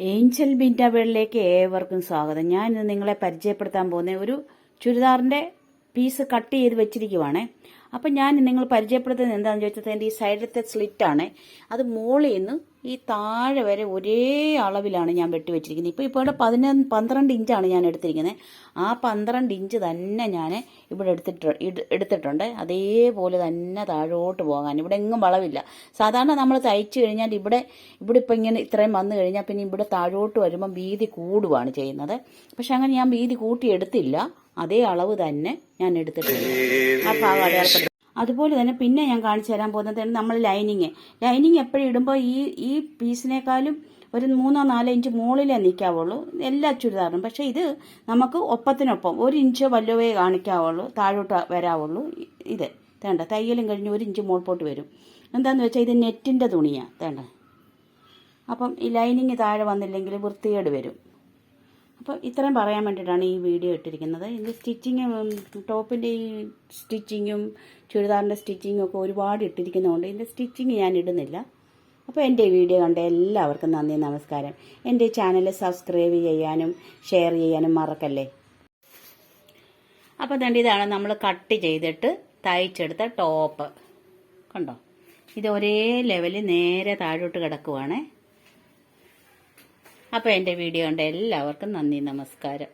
Angel ബിൻഡാബേളിലേക്ക് ഏവർക്കും സ്വാഗതം. ഞാൻ ഇന്ന് നിങ്ങളെ പരിചയപ്പെടുത്താൻ പോകുന്ന ഒരു ചുരിദാറിന്റെ പീസ് കട്ട് ചെയ്ത് വെച്ചിരിക്കുവാണേ. അപ്പം ഞാൻ നിങ്ങൾ പരിചയപ്പെടുത്തുന്നത് എന്താണെന്ന് ചോദിച്ചാൽ എന്റെ ഈ സൈഡിലത്തെ സ്ലിറ്റാണ്. അത് മുകളിൽ നിന്ന് ഈ താഴെ വരെ ഒരേ അളവിലാണ് ഞാൻ വെട്ടി വെച്ചിരിക്കുന്നത്. ഇപ്പോൾ ഇപ്പോൾ ഇവിടെ പതിനൊന്ന് പന്ത്രണ്ട് ഇഞ്ചാണ് ഞാൻ എടുത്തിരിക്കുന്നത്. ആ പന്ത്രണ്ട് ഇഞ്ച് തന്നെ ഞാൻ ഇവിടെ എടുത്തിട്ട് എടുത്തിട്ടുണ്ട്. അതേപോലെ തന്നെ താഴോട്ട് പോകാൻ. ഇവിടെ എങ്ങും വളവില്ല. സാധാരണ നമ്മൾ തയ്ച്ചു കഴിഞ്ഞാൽ ഇവിടെ ഇവിടെ ഇപ്പം ഇങ്ങനെ ഇത്രയും വന്നു കഴിഞ്ഞാൽ പിന്നെ ഇവിടെ താഴോട്ട് വരുമ്പം വീതി കൂടുവാണ് ചെയ്യുന്നത്. പക്ഷെ അങ്ങനെ ഞാൻ വീതി കൂട്ടി എടുത്തില്ല. അതേ അളവ് തന്നെ ഞാൻ എടുത്തിട്ടുണ്ട്. ആ ഭാഗം അടയാളപ്പെടുത്തി അതുപോലെ തന്നെ പിന്നെ ഞാൻ കാണിച്ചു തരാൻ പോകുന്നത് നമ്മൾ ലൈനിങ്. ലൈനിങ് എപ്പോഴും ഇടുമ്പോൾ ഈ ഈ പീസിനേക്കാളും ഒരു മൂന്നോ നാലോ ഇഞ്ച് മുകളിലേ നിൽക്കാവുള്ളൂ. എല്ലാ ചുരിദാറിനും പക്ഷേ ഇത് നമുക്ക് ഒപ്പത്തിനൊപ്പം ഒരു ഇഞ്ച് വല്ലവേ കാണിക്കാവുള്ളൂ. താഴോട്ട് വരാവുള്ളൂ. ഇത് തേണ്ട തയ്യലും കഴിഞ്ഞ് ഒരു ഇഞ്ച് മുകൾപോട്ട് വരും. എന്താണെന്ന് വെച്ചാൽ ഇത് നെറ്റിന്റെ തുണിയാണ് തേണ്ട. അപ്പം ഈ ലൈനിങ് താഴെ വന്നില്ലെങ്കിൽ വൃത്തികേട് വരും. അപ്പോൾ ഇത്രയും പറയാൻ വേണ്ടിയിട്ടാണ് ഈ വീഡിയോ ഇട്ടിരിക്കുന്നത്. ഇത് സ്റ്റിച്ചിങ് ടോപ്പിന്റെ ഈ സ്റ്റിച്ചിങ്ങും ചുരിദാറിന്റെ സ്റ്റിച്ചിങ്ങും ഒക്കെ ഒരുപാട് ഇട്ടിരിക്കുന്നതുകൊണ്ട് ഇതിന്റെ സ്റ്റിച്ചിങ് ഞാൻ ഇടുന്നില്ല. അപ്പോൾ എന്റെ വീഡിയോ കണ്ട എല്ലാവർക്കും നന്ദി നമസ്കാരം. എന്റെ ചാനൽ സബ്സ്ക്രൈബ് ചെയ്യാനും ഷെയർ ചെയ്യാനും മറക്കല്ലേ? അപ്പോൾ ദണ്ട് ഇതാണ് നമ്മൾ കട്ട് ചെയ്തിട്ട് തയ്ച്ചെടുത്ത ടോപ്പ് കണ്ടോ? ഇത് ഒരേ ലെവലിൽ നേരെ താഴോട്ട് കിടക്കുവാണേ. അപ്പോൾ എന്റെ വീഡിയോ കണ്ട എല്ലാവർക്കും നന്ദി നമസ്കാരം.